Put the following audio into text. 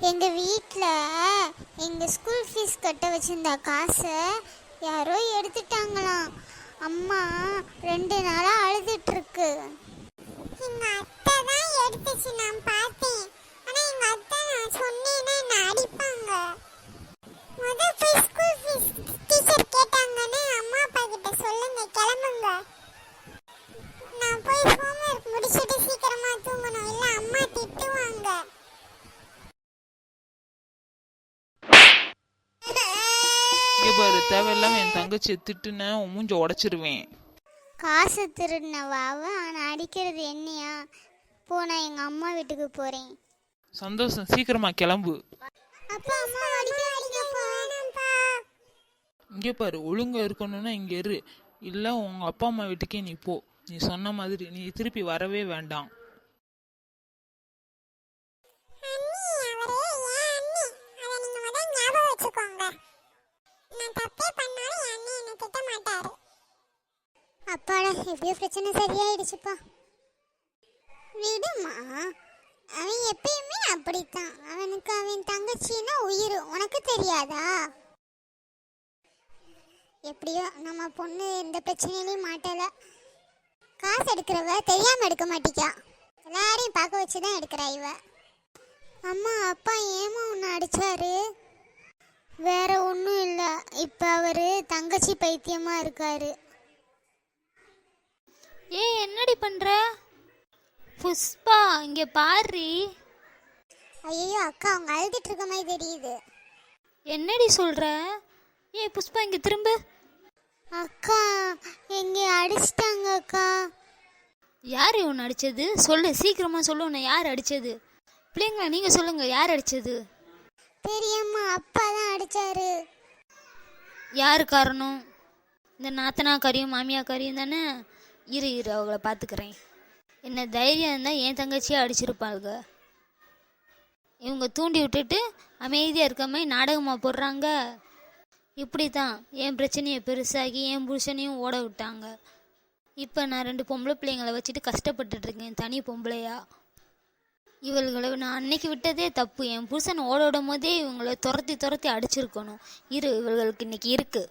எங்கள் வீட்டில் எங்கள் ஸ்கூல் ஃபீஸ் கட்ட வச்சிருந்த காசை யாரோ எடுத்துட்டாங்களாம். அம்மா ரெண்டு நாளாக அழுதுட்டு இருக்கு எங்க அத்தை தான் எடுத்துச்சு. நான் தேவையில்லாம என் தங்கச்சியை திட்டுன மூஞ்ச உடைச்சிருவேன். காசு திருடினவாவ ஆனா அடிக்கிறது என்னையா? போ நான் எங்க அம்மா வீட்டுக்கு போறேன். சந்தோஷம் சீக்கிரமா கிளம்பு. அப்பா அம்மா அடிக்காதீங்கப்பா இங்கே பாரு ஒழுங்கா இருக்கணும்னா இங்கே இரு. இல்லை உங்க அப்பா அம்மா வீட்டுக்கே நீ போ. நீ சொன்ன மாதிரி நீ திருப்பி வரவே வேண்டாம். அப்பாடா எப்படியோ பிரச்சனை சரியாயிடுச்சுப்பா விடுமா. அவன் எப்பயுமே அப்படித்தான். அவனுக்கு அவன் தங்கச்சின்னா உயிர். உனக்கு தெரியாதா? எப்படியோ நம்ம பொண்ணு எந்த பிரச்சனையிலையும் மாட்டல. காசு எடுக்கிறவ தெரியாம எடுக்க மாட்டிக்கா. எல்லாரையும் பார்க்க வச்சு தான் எடுக்கிறா இவ. அம்மா அப்பா ஏமா உன்னை அடிச்சாரு? வேற ஒன்றும் இல்லை. இப்போ அவரு தங்கச்சி பைத்தியமா இருக்காரு. என்னடி பண்ற? புஷ்பா இங்க பாரு. ஐயோ அக்கா அவங்க அழுதுட்டு இருக்க மாதிரி தெரியுது. என்னடி சொல்ற? ஏய் புஷ்பா இங்க திரும்ப. அக்கா எங்க அடிச்சிட்டாங்க அக்கா. யார் உன்னை அடிச்சது? சொல்லு சீக்கிரமா சொல்லு உன்னை யார் அடிச்சது? பிள்ளைங்களா நீங்க சொல்லுங்க யார் அடிச்சது? பெரியம்மா அப்பா தான் அடிச்சாரு. யார் காரணம்? இந்த நாத்தனா கறியும் மாமியா கறியும் தானே? இரு இரு அவங்கள பார்த்துக்கிறேன் என்ன தைரியம் இருந்தால் என் தங்கச்சியை அடிச்சிருப்பாளுங்க இவங்க தூண்டி விட்டுட்டு அமைதியாக இருக்க மாதிரி நாடகமாக போடுறாங்க. இப்படி தான் என் பிரச்சனையை பெருசாகி என் புருஷனையும் ஓட விட்டாங்க. இப்போ நான் ரெண்டு பொம்பளை பிள்ளைங்களை வச்சுட்டு கஷ்டப்பட்டுட்டு இருக்கேன் தனி பொம்பளையா. இவள்களை நான் அன்னைக்கு விட்டதே தப்பு. என் புருஷன் ஓட விடும் போதே இவங்களை துரத்தி துரத்தி அடிச்சிருக்கணும். இரு இவர்களுக்கு இன்னைக்கு இருக்குது